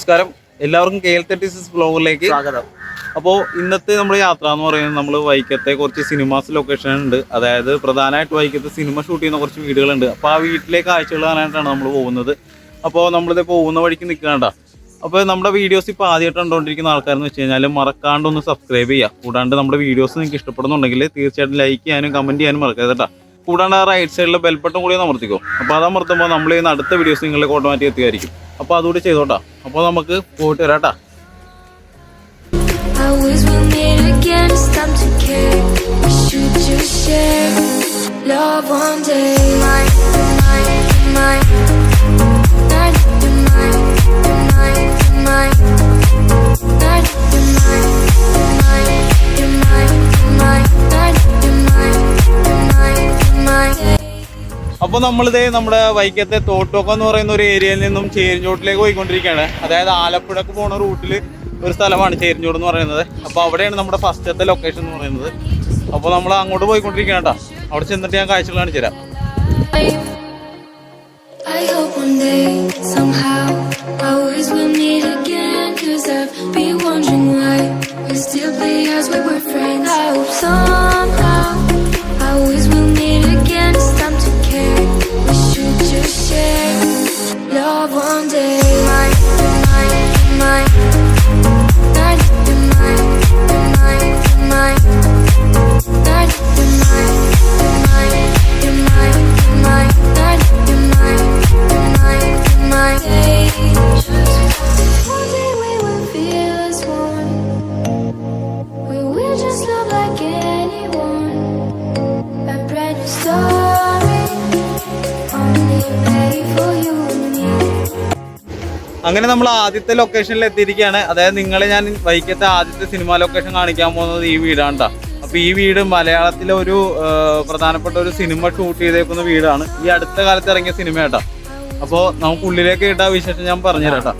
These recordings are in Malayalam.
നമസ്കാരം. എല്ലാവർക്കും കെ എൽ തേർട്ടി സിക്സ് ബ്ലോഗിലേക്ക് സ്വാഗതം. അപ്പോൾ ഇന്നത്തെ നമ്മുടെ യാത്ര എന്ന് പറയുന്നത് നമ്മൾ വൈക്കത്തെ കുറച്ച് സിനിമാസ് ലൊക്കേഷൻ ഉണ്ട്. അതായത് പ്രധാനമായിട്ട് വൈക്കത്തെ സിനിമ ഷൂട്ട് ചെയ്യുന്ന കുറച്ച് വീടുകളുണ്ട്. അപ്പോൾ ആ വീട്ടിലെ കാഴ്ചകൾ കാണാനായിട്ടാണ് നമ്മൾ പോകുന്നത്. അപ്പോൾ നമ്മളിത് പോകുന്ന വഴിക്ക് നിൽക്കണ്ട അപ്പോൾ നമ്മുടെ വീഡിയോസ് ഇപ്പോൾ ആദ്യമായിട്ട് കണ്ടുകൊണ്ടിരിക്കുന്ന ആൾക്കാരെന്ന് വെച്ച് കഴിഞ്ഞാൽ മറക്കാണ്ട് ഒന്ന് സബ്സ്ക്രൈബ് ചെയ്യുക. കൂടാണ്ട് നമ്മുടെ വീഡിയോസ് നിങ്ങൾക്ക് ഇഷ്ടപ്പെടുന്നുണ്ടെങ്കിൽ തീർച്ചയായിട്ടും ലൈക്ക് ചെയ്യാനും കമന്റ് ചെയ്യാനും മറക്കരുത് കേട്ടോ. കൂടാണ്ട് ആ റൈറ്റ് സൈഡിലെ ബെൽബട്ടും കൂടി അമർത്തിക്കോ. അപ്പോൾ അത് അമർത്തുമ്പോൾ നമ്മൾ ഈ അടുത്ത വീഡിയോസ് നിങ്ങളെ ഓട്ടോമാറ്റിക് എത്തിയായിരിക്കും അപ്പോൾ അതുകൂടി ചെയ്തോട്ടാ. അപ്പോൾ നമുക്ക് പോയിട്ട് വരാട്ടാ. അപ്പോൾ നമ്മളിതേ നമ്മുടെ വൈക്കത്തെ തോട്ടോക്കം എന്ന് പറയുന്ന ഒരു ഏരിയയിൽ നിന്നും ചേരിഞ്ചോട്ടിലേക്ക് പോയിക്കൊണ്ടിരിക്കുകയാണ്. അതായത് ആലപ്പുഴക്ക് പോണ റൂട്ടിൽ ഒരു സ്ഥലമാണ് ചേരിഞ്ചോട് എന്ന് പറയുന്നത്. അപ്പോൾ അവിടെയാണ് നമ്മുടെ ഫസ്റ്റത്തെ ലൊക്കേഷൻ എന്ന് പറയുന്നത്. അപ്പോൾ നമ്മൾ അങ്ങോട്ട് പോയിക്കൊണ്ടിരിക്കുകയാണ് കേട്ടോ അവിടെ ചെന്നിട്ട് ഞാൻ കാഴ്ചകൾ കാണിച്ചു നമ്മൾ ആദ്യത്തെ ലൊക്കേഷനിൽ എത്തിയിരിക്കുകയാണ്. അതായത് നിങ്ങളെ ഞാൻ വൈക്കത്തെ ആദ്യത്തെ സിനിമ ലൊക്കേഷൻ കാണിക്കാൻ പോകുന്നത് ഈ വീടാണ് കേട്ടോ അപ്പോൾ ഈ വീട് മലയാളത്തിലെ ഒരു പ്രധാനപ്പെട്ട ഒരു സിനിമ ഷൂട്ട് ചെയ്തേക്കുന്ന വീടാണ്. ഈ അടുത്ത കാലത്ത് ഇറങ്ങിയ സിനിമ കേട്ടോ അപ്പോൾ നമുക്ക് ഉള്ളിലേക്ക് ഇട്ട വിശേഷം ഞാൻ പറഞ്ഞുതരാം.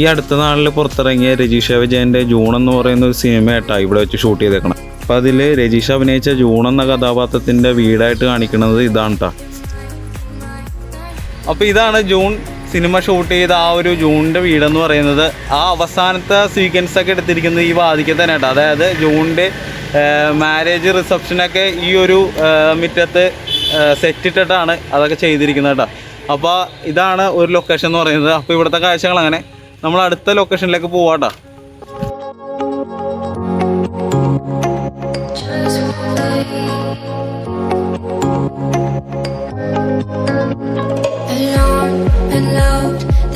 ഈ അടുത്ത നാളിൽ പുറത്തിറങ്ങിയ രജീഷ വിജയന്റെ ജൂൺ എന്ന് പറയുന്ന ഒരു സിനിമ കേട്ടാ ഇവിടെ വെച്ച് ഷൂട്ട് ചെയ്തേക്കണം. അപ്പോൾ അതിൽ രജീഷ് അഭിനയിച്ച ജൂൺ എന്ന കഥാപാത്രത്തിന്റെ വീടായിട്ട് കാണിക്കുന്നത് ഇതാണ് കേട്ടോ അപ്പോൾ ഇതാണ് ജൂൺ സിനിമ ഷൂട്ട് ചെയ്ത ആ ഒരു ജൂണിന്റെ വീടെന്ന് പറയുന്നത്. ആ അവസാനത്തെ സീക്വൻസ് ഒക്കെ എടുത്തിരിക്കുന്നത് ഈ വാതിക്കൽ തന്നെ കേട്ടോ. അതായത് ജൂണിന്റെ മാരേജ് റിസപ്ഷനൊക്കെ ഈ ഒരു മിറ്റത്ത് മുറ്റത്ത് സെറ്റ് ഇട്ടിട്ടാണ് അതൊക്കെ ചെയ്തിരിക്കുന്നത് കേട്ടോ. അപ്പോൾ ഇതാണ് ഒരു ലൊക്കേഷൻ എന്ന് പറയുന്നത്. അപ്പോൾ ഇവിടുത്തെ കാഴ്ചകൾ അങ്ങനെ. നമ്മൾ അടുത്ത ലൊക്കേഷനിലേക്ക് പോവാട്ടോ.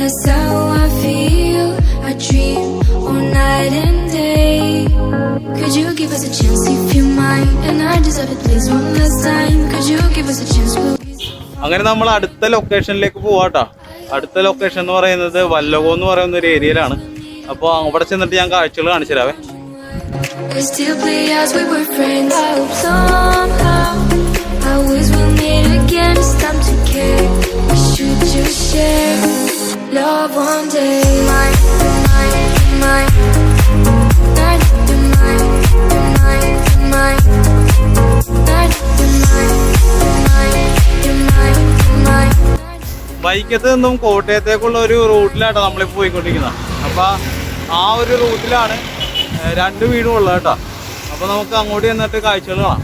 That's how I feel. I dream all night and day. Could you give us a chance if you mind? And I deserve it, please, one last time. Could you give us a chance? അങ്ങനെ നമ്മൾ അടുത്ത ലൊക്കേഷനിലേക്ക് പോവാട്ടോ അടുത്ത ലൊക്കേഷൻ എന്ന് പറയുന്നത് വല്ലകോ എന്ന് പറയുന്ന ഒരു ഏരിയയിലാണ് അപ്പോൾ അവിടെ ചെന്നിട്ട് ഞാൻ കാഴ്ചകൾ കാണിച്ചു തരാവേ. I wish we'll meet again. It's time to care. We should just share love one day. Mine, my, mine. ബൈക്കത്ത് നിന്നും കോട്ടയത്തേക്കുള്ള ഒരു റൂട്ടിലാട്ടോ നമ്മളിപ്പോൾ പോയിക്കൊണ്ടിരിക്കുന്നത് അപ്പോൾ ആ ഒരു റൂട്ടിലാണ് രണ്ട് വീടും ഉള്ളത് കേട്ടോ അപ്പോൾ നമുക്ക് അങ്ങോട്ട് ചെന്നിട്ട് കാഴ്ചകൾ കാണാം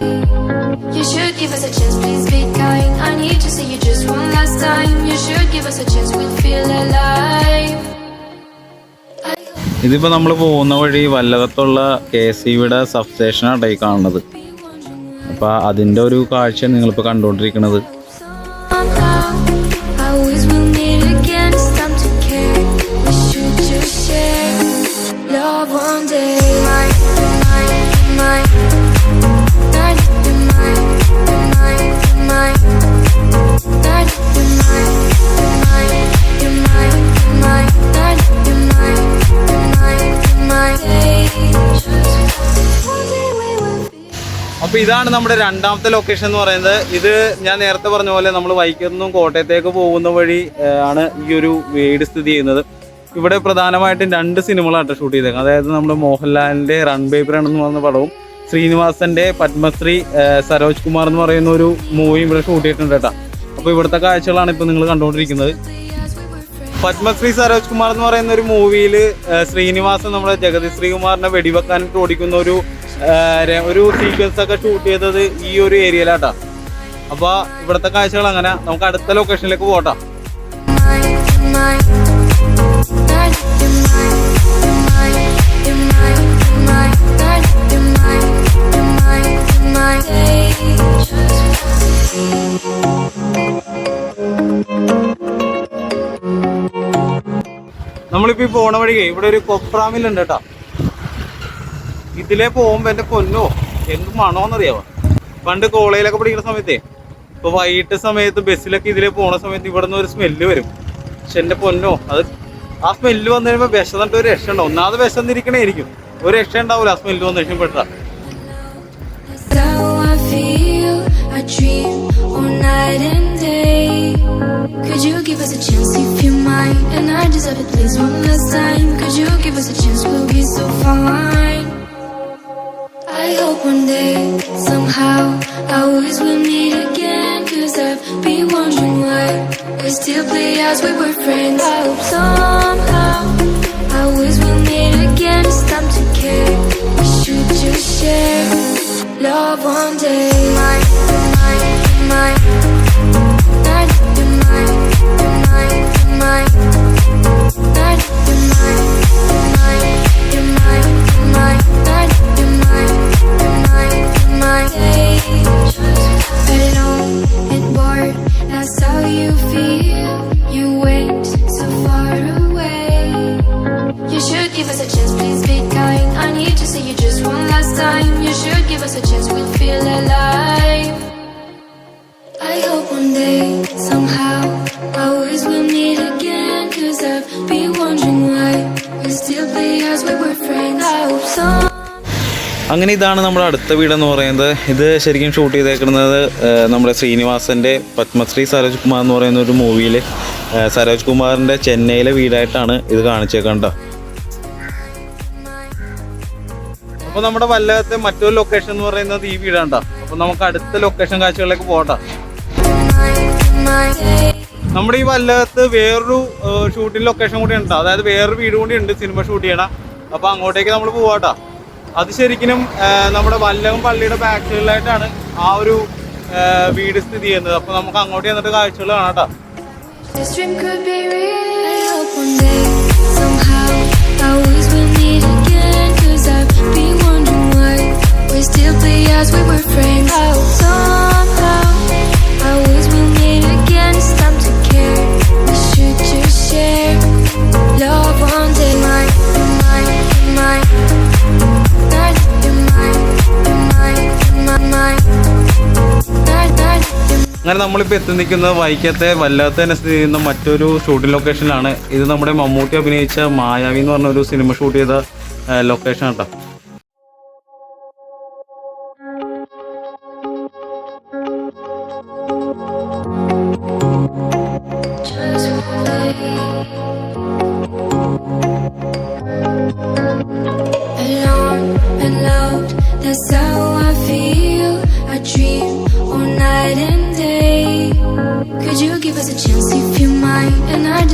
You should give us a chance, please be kind. I need to see you just one last time. You should give us a chance, we'll feel alive. ഇതിപ്പോൾ നമ്മൾ പോകുന്ന വഴി വല്ലകത്തുള്ള കെ എസ് സിയുടെ സബ്സ്റ്റേഷനാണ് ഈ കാണുന്നത് അപ്പോൾ അതിന്റെ ഒരു കാഴ്ച നിങ്ങളിപ്പോൾ കണ്ടുകൊണ്ടിരിക്കുന്നത് wish അപ്പോൾ ഇതാണ് നമ്മുടെ രണ്ടാമത്തെ ലൊക്കേഷൻ എന്ന് പറയുന്നത്. ഇത് ഞാൻ നേരത്തെ പറഞ്ഞ പോലെ നമ്മൾ വൈക്കത്തു കോട്ടയത്തേക്ക് പോകുന്ന വഴി ആണ് ഈ ഒരു വീട് സ്ഥിതി ചെയ്യുന്നത്. ഇവിടെ പ്രധാനമായിട്ടും രണ്ട് സിനിമകളാണ് ഷൂട്ട് ചെയ്തേക്കുന്നത്. അതായത് നമ്മുടെ മോഹൻലാലിന്റെ റൺ പേപ്പർ എന്ന് പറഞ്ഞ പടവും ശ്രീനിവാസന്റെ പത്മശ്രീ സരോജ് കുമാർ എന്ന് പറയുന്ന ഒരു മൂവി ഇവിടെ ഷൂട്ട് ചെയ്തിട്ടുണ്ട് കേട്ടോ. അപ്പോൾ ഇവിടുത്തെ കാഴ്ചകളാണ് ഇപ്പോൾ നിങ്ങൾ കണ്ടുകൊണ്ടിരിക്കുന്നത്. പത്മശ്രീ സരോജ് കുമാർ എന്ന് പറയുന്ന ഒരു മൂവിയിൽ ശ്രീനിവാസൻ നമ്മുടെ ജഗതി ശ്രീകുമാറിനെ വെടിവെക്കാനായിട്ട് ഓടിക്കുന്ന ഒരു ഒരു സീക്വൻസ് ഒക്കെ ഷൂട്ട് ചെയ്തത് ഈ ഒരു ഏരിയയിലാട്ടാ അപ്പോൾ ഇവിടുത്തെ കാഴ്ചകൾ അങ്ങനെ. നമുക്ക് അടുത്ത ലൊക്കേഷനിലേക്ക് പോട്ടാ ഈ പോണ വഴിക്ക് ഇവിടെ ഒരു കൊപ്രാമിൽ ഉണ്ട് കേട്ടോ ഇതിലേ പോകുമ്പോൾ എന്റെ പൊന്നോ എന്ത് മണോന്നറിയാവോ പണ്ട് കോളേജിലൊക്കെ പഠിക്കുന്ന സമയത്തേ ഇപ്പോൾ വൈകിട്ട് സമയത്ത് ബസ്സിലൊക്കെ ഇതിലേ പോണ സമയത്ത് ഇവിടെ നിന്ന് ഒരു സ്മെല്ല് വരും പക്ഷെ എന്റെ പൊന്നോ അത് ആ സ്മെല്ല് വന്നു കഴിയുമ്പോൾ വിശന്നിട്ട് ഒരു രക്ഷ ഉണ്ടാവും ഒന്നാമത് വിശന്നിരിക്കണേ ആയിരിക്കും ഒരു രക്ഷ ഉണ്ടാവില്ല ആ സ്മെല്ല് വന്നു കഴിയുമ്പോൾ. Could you give us a chance if you mind? And I deserve it, please, one last time. Could you give us a chance? We'll be so fine. I hope one day, somehow, will meet again. Cause I've been wondering why we still play as we were friends. I hope somehow, will meet again. It's time to care. We should just share love one day. Mine, to see you just one last time. You should give us a chance, we'll feel alive. I hope one day, somehow, always will meet again. Cause I've been wondering why we still play as we were friends. I hope so അങ്ങനെ ഇതാണ് നമ്മുടെ അടുത്ത വീടെന്ന് പറയുന്നത് ഇത് ശരിക്കും ഷൂട്ട് ചെയ്തേക്കുന്നത് നമ്മുടെ ശ്രീനിവാസന്റെ പത്മശ്രീ സരോജ് കുമാർ എന്ന് പറയുന്ന ഒരു മൂവിയിൽ സരോജ് കുമാറിന്റെ ചെന്നൈയിലെ വീടായിട്ടാണ് ഇത് കാണിച്ചേക്കണ്ട അപ്പോൾ നമ്മുടെ വല്ലത്തെ മറ്റൊരു ലൊക്കേഷൻ എന്ന് പറയുന്നത് ഈ വീടാണ്ട. അപ്പോൾ നമുക്ക് അടുത്ത ലൊക്കേഷൻ കാഴ്ചകളിലേക്ക് പോകട്ടെ നമ്മുടെ ഈ വല്ലത്ത് വേറൊരു ഷൂട്ടിംഗ് ലൊക്കേഷൻ കൂടി ഉണ്ട്. അതായത് വേറൊരു വീട് കൂടി ഉണ്ട് സിനിമ ഷൂട്ട് ചെയ്യണം. അപ്പോൾ അങ്ങോട്ടേക്ക് നമ്മൾ പോവാട്ടോ. അത് ശരിക്കും നമ്മുടെ വല്ലകം പള്ളിയുടെ ബാക്ക് സൈഡിലായിട്ടാണ് ആ ഒരു വീട് സ്ഥിതി ചെയ്യുന്നത്. അപ്പോൾ നമുക്ക് അങ്ങോട്ട് ചെന്നിട്ട് കാഴ്ചകൾ കാണാട്ടോ. Always as we were friends. out somehow, always will meet again. It's time to care. We should just share love one day. Mine, mine, mine. Night, you're mine, you're mine, you're mine. Night, night, you're അങ്ങനെ നമ്മളിപ്പോൾ എത്തി നിൽക്കുന്നത് വൈക്കത്തെ വല്ലാത്ത തന്നെ സ്ഥിതി ചെയ്യുന്ന മറ്റൊരു ഷൂട്ടിംഗ് ലൊക്കേഷനിലാണ് ഇത് നമ്മുടെ മമ്മൂട്ടി അഭിനയിച്ച മായാവി എന്ന് പറഞ്ഞ ഒരു സിനിമ ഷൂട്ട് ചെയ്ത ലൊക്കേഷൻ കേട്ടോ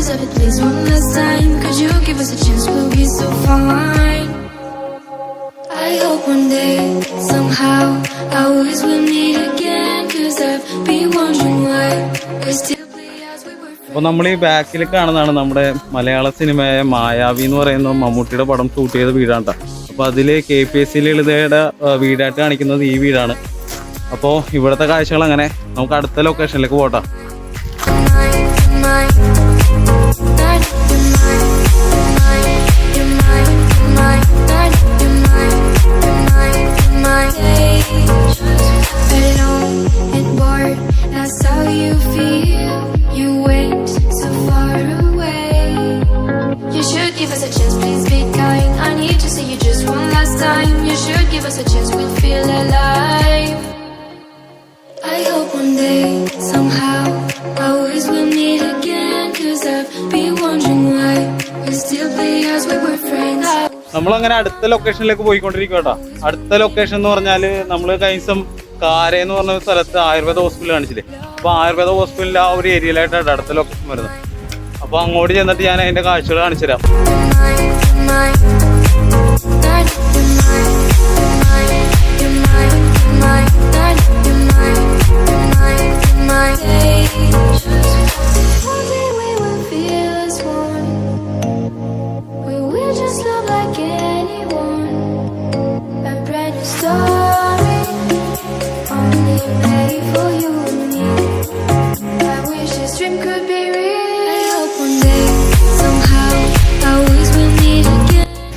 I it, please, one last time. Could you give us a chance? We'll be so fine. I hope one day, somehow, I always will meet again. Cause I've been wondering why we still as we were friends. അപ്പോൾ നമ്മൾ ഈ ബാക്കിൽ കാണുന്നതാണ് നമ്മുടെ മലയാള സിനിമയായ മായാവി എന്ന് പറയുന്ന മമ്മൂട്ടിയുടെ പടം ഷൂട്ട് ചെയ്ത വീടാണ്. അപ്പോൾ അതിൽ കെ പി എസ് സി ലളിതയുടെ വീടായിട്ട് കാണിക്കുന്നത് ഈ വീടാണ് അപ്പോൾ ഇവിടുത്തെ കാഴ്ചകൾ അങ്ങനെ നമുക്ക് അടുത്ത ലൊക്കേഷനിലേക്ക് പോട്ടെ നമ്മളങ്ങനെ അടുത്ത ലൊക്കേഷനിലേക്ക് പോയിക്കൊണ്ടിരിക്കും കേട്ടോ അടുത്ത ലൊക്കേഷൻ എന്ന് പറഞ്ഞാൽ നമ്മൾ കഴിഞ്ഞ കാരെന്ന് പറഞ്ഞ സ്ഥലത്ത് ആയുർവേദ ഹോസ്പിറ്റൽ കാണിച്ചില്ലേ? അപ്പോൾ ആയുർവേദ ഹോസ്പിറ്റലിൽ ആ ഒരു ഏരിയയിലായിട്ടാണ് അടുത്ത ലൊക്കേഷൻ വരുന്നത്. അപ്പോൾ അങ്ങോട്ട് ചെന്നിട്ട് ഞാൻ അതിന്റെ കാഴ്ചകൾ കാണിച്ചു തരാം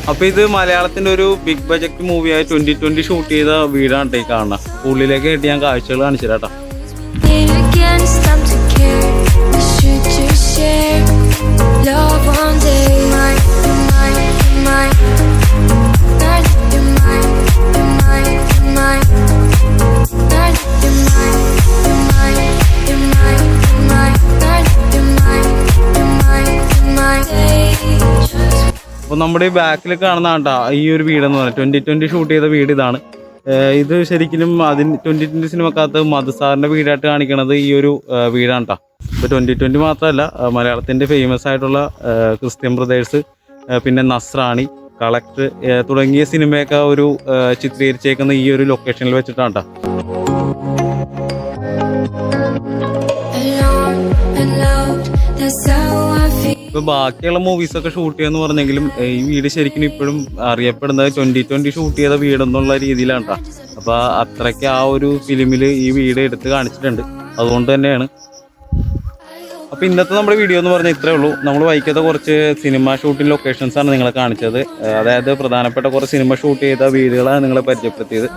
അപ്പോൾ ഇത് മലയാളത്തിന്റെ ഒരു ബിഗ് ബജറ്റ് മൂവിയായ ട്വന്റി ട്വന്റി ഷൂട്ട് ചെയ്ത വീടാണ് ഈ കാണുന്നത് ഉള്ളിലേക്ക് കിട്ടി ഞാൻ കാഴ്ചകൾ കാണിച്ചു കേട്ടോ Meet again, it's time to care. We should just share love one day. നമ്മുടെ ഈ ബാക്കിൽ കാണുന്ന കേട്ടോ ഈ ഒരു വീടെന്ന് പറഞ്ഞാൽ ട്വന്റി ട്വന്റി ഷൂട്ട് ചെയ്ത വീട് ഇതാണ്. ഇത് ശരിക്കും അതിന് ട്വന്റി ട്വന്റി സിനിമക്കകത്ത് മധുസാറിന്റെ വീടായിട്ട് കാണിക്കണത് ഈ ഒരു വീടാണ് കേട്ടോ ഇപ്പോൾ ട്വന്റി ട്വന്റി മാത്രമല്ല മലയാളത്തിന്റെ ഫേമസ് ആയിട്ടുള്ള ക്രിസ്ത്യൻ ബ്രദേഴ്സ് പിന്നെ നസ്രാണി കളക്ട് തുടങ്ങിയ സിനിമയൊക്കെ ഒരു ചിത്രീകരിച്ചേക്കുന്ന ഈ ഒരു ലൊക്കേഷനിൽ വെച്ചിട്ടാണ് കേട്ടോ. ഇപ്പൊ ബാക്കിയുള്ള മൂവീസ് ഒക്കെ ഷൂട്ട് ചെയ്യാന്ന് പറഞ്ഞെങ്കിലും ഈ വീട് ശരിക്കും ഇപ്പോഴും അറിയപ്പെടുന്നത് ട്വന്റി ട്വന്റി ഷൂട്ട് ചെയ്ത വീടെന്നുള്ള രീതിയിലാണ് കേട്ടോ അപ്പൊ അത്രയ്ക്ക് ആ ഒരു ഫിലിമിൽ ഈ വീട് എടുത്ത് കാണിച്ചിട്ടുണ്ട്. അതുകൊണ്ട് തന്നെയാണ് അപ്പൊ ഇന്നത്തെ നമ്മുടെ വീഡിയോ എന്ന് പറഞ്ഞാൽ ഇത്രേ ഉള്ളൂ. നമ്മൾ വൈക്കത്തെ കുറച്ച് സിനിമ ഷൂട്ടിംഗ് ലൊക്കേഷൻസ് ആണ് നിങ്ങളെ കാണിച്ചത്. അതായത് പ്രധാനപ്പെട്ട കുറച്ച് സിനിമ ഷൂട്ട് ചെയ്ത വീടുകളാണ് നിങ്ങളെ പരിചയപ്പെടുത്തിയത്.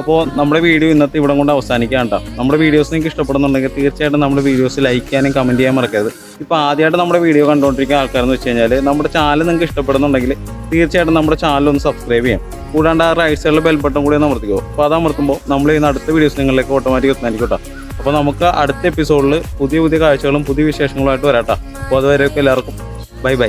അപ്പോൾ നമ്മുടെ വീഡിയോ ഇന്നത്തെ ഇവിടെ കൊണ്ട് അവസാനിക്കാൻ കേട്ടോ. നമ്മുടെ വീഡിയോസ് നിങ്ങൾക്ക് ഇഷ്ടപ്പെടുന്നുണ്ടെങ്കിൽ തീർച്ചയായിട്ടും നമ്മുടെ വീഡിയോസ് ലൈക്ക് ചെയ്യാനും കമന്റ് ചെയ്യാൻ മറക്കരുത്. ഇപ്പോൾ ആദ്യമായിട്ട് നമ്മുടെ വീഡിയോ കണ്ടുകൊണ്ടിരിക്കുന്ന ആൾക്കാരെന്ന് വെച്ച് കഴിഞ്ഞാൽ നമ്മുടെ ചാനൽ നിങ്ങൾക്ക് ഇഷ്ടപ്പെടുന്നുണ്ടെങ്കിൽ തീർച്ചയായിട്ടും നമ്മുടെ ചാനൽ ഒന്ന് സബ്സ്ക്രൈബ് ചെയ്യാം. കൂടാണ്ട് ആ റൈറ്റ് സൈഡിലെ ബെൽ ബട്ടൺ കൂടി ഒന്ന് അമർത്തിക്കോ. അപ്പോൾ അത് അമർത്തുമ്പോൾ നമ്മൾ ഇന്ന് അടുത്ത വീഡിയോസ് നിങ്ങളിലേക്ക് ഓട്ടോമാറ്റിക് എത്തുന്നതായിരിക്കും കേട്ടോ. അപ്പോൾ നമുക്ക് അടുത്ത എപ്പിസോഡിൽ പുതിയ പുതിയ കാഴ്ചകളും പുതിയ വിശേഷങ്ങളുമായിട്ട് വരാം കേട്ടോ അപ്പോൾ അതുവരെയൊക്കെ എല്ലാവർക്കും ബൈ ബൈ